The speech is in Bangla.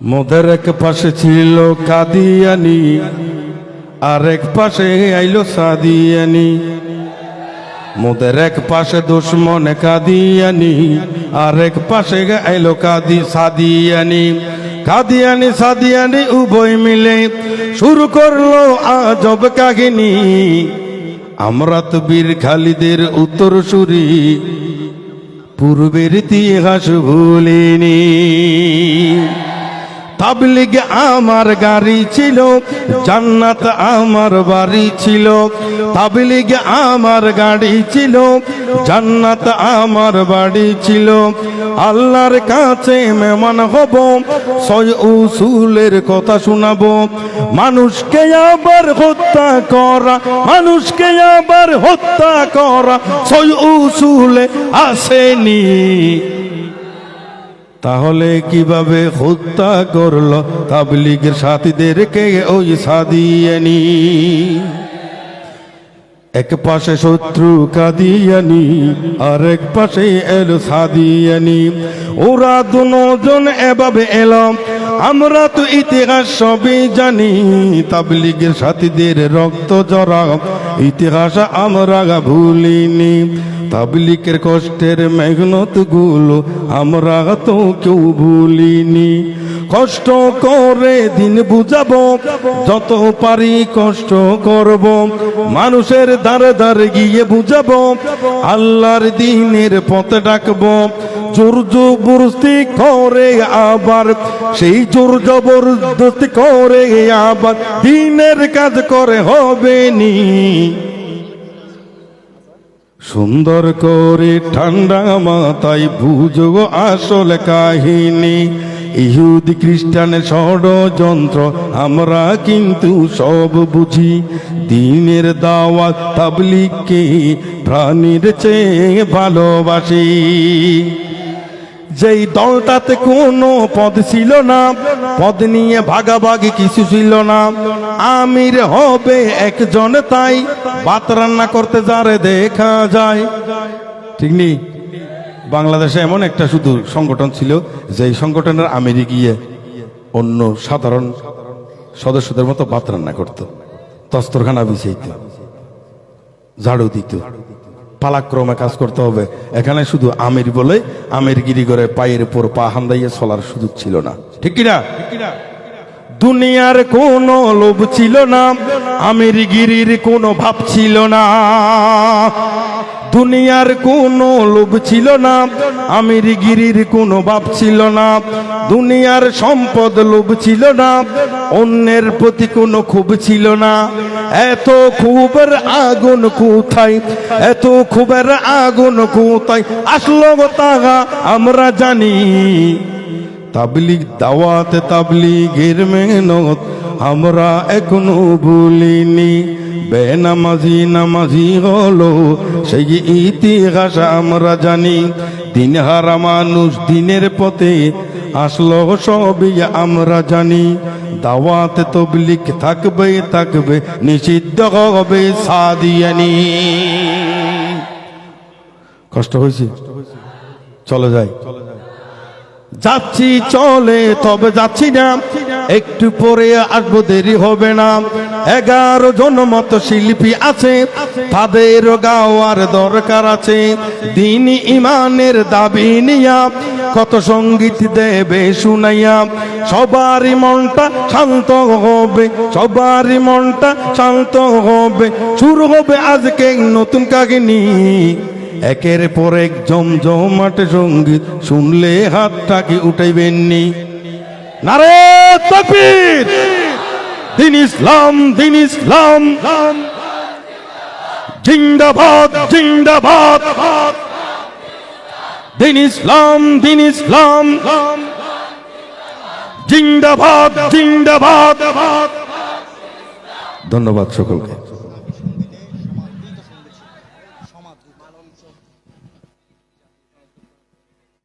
মোদের এক পাশে ছিল কাদিয়ানি, আর এক পাশে আইলো সাদিয়ানি। মোদের এক পাশে দুশ্মন কাদিয়ানি, আর পাশে আইলো কাদি সাদিয়ানি। কাদিয়ানি, সাদিয়ানি উভয় মিলে শুরু করল আজব কাহিনী। আমরা তো বীর খালিদের উত্তর সুরি পূর্বের ইতিহাস ভুলিনি। তাবলিগ আমার গাড়ি ছিল, জান্নাত আমার বাড়ি ছিল, তাবলিগ আমার গাড়ি ছিল, জান্নাত আমার বাড়ি ছিল। আল্লাহর কাছে মেহমান হব, ছয় উসুলের কথা শোনাবো। মানুষকে আবার হত্যা করা, মানুষকে আবার হত্যা করা, ছয় উসুলে আসেনি। তাহলে কীভাবে হত্যা করল তাবলিগের সাথীদেরকে ওই সাদিয়ানি এক পাশে শত্রু কাদিয়ানি আর এক পাশে এলো সাদিয়ানি ওরা দুজন এভাবে এলাম আমরা তো ইতিহাস সবই জানি, তাবলিগের সাথীদের রক্ত জরা। ইতিহাস আমরা ভুলিনি তাবলিকের কষ্টের মেহনতগুলো আমরা তো কেউ ভুলিনি। কষ্ট করে দিন বুঝাবো, যত পারি কষ্ট করব। মানুষের দ্বারে দ্বারে গিয়ে বুঝাবো, আল্লাহর দিনের পথে ডাকবো। জোর করে আবার, সেই জোর জবরদস্তি করে আবার দিনের কাজ করে হবে নি। সুন্দর করে ঠান্ডা মাথায় বুঝো আসল কাহিনী। ইহুদি খ্রিস্টানের ষড়যন্ত্র, আমরা কিন্তু সব বুঝি। দিনের দাওয়াত তাবলিককে প্রাণীর চেয়ে ভালোবাসি। যেই দলটাতে কোনো পদ ছিল না, পদ নিয়ে ভাগাভাগি কিছু ছিল না। আমির হবে একজন তাই ভাত রান্না করতে যারে দেখা যায়। ঠিক নেই? বাংলাদেশে এমন একটা শুধু সংগঠন ছিল, যেই সংগঠনের আমিরে গিয়ে অন্য সাধারণ সদস্যদের মতো ভাত রান্না করত। তস্তরখানা বিছাইত, ঝাড়ু দিত। পালাক্রমে কাজ করতে হবে। এখানে শুধু আমির বলে আমির গিরি করে পায়ের উপর পা হান্দাইয়ে চলার সুযোগ ছিল না। ঠিক কিনা? দুনিয়ার কোনো লোভ ছিল না, আমির গিরির কোনো ভাব ছিল না। দুনিয়ার কোনো লোভ ছিল না, আমির গিরির কোনো ভাব ছিল না, দুনিয়ার সম্পদ লোভ ছিল না, অন্যের প্রতি কোনো ক্ষোভ ছিল না। এত ক্ষোভের আগুন কোথায়, এত ক্ষোভের আগুন কোথায়? আসলো তাহা আমরা জানি। তাবলিগ দাওয়াত, তাবলিগের মেহনত, আমরা এখনও ভুলিনি। বেনামাজি নামাজি হলো সেই ইতিহাস আমরা জানি। দিন হারা মানুষ দিনের পথে আসলো সবই আমরা জানি। দাওয়াত তবলিক থাকবে থাকবে, নিষিদ্ধ হবে সাদিয়ানি। কষ্ট হয়েছে? চলে যায় যাচ্ছি, চলে, তবে যাচ্ছি না। একটু পরে আসব, দেরি হবে না। এগারো জন মতো শিল্পী আছে। তাদের গাওয়ার দরকার আছে। দিন ইমানের দাবি নিয়া, কত সংগীত দেবে শুনাইয়া। সবারই মনটা শান্ত হবে, সবারই মনটা শান্ত হবে। শুরু হবে আজকে নতুন কাহিনী। একের পর এক জমজমাটে সংগীত শুনলে হাতটাকে উঠাইবেননি নারে তকবীর দিন ইসলাম দিন ইসলাম। জিন্দাবাদ জিন্দাবাদ। দিন ইসলাম দিন ইসলাম। জিন্দাবাদ জিন্দাবাদ। ধন্যবাদ সকলকে।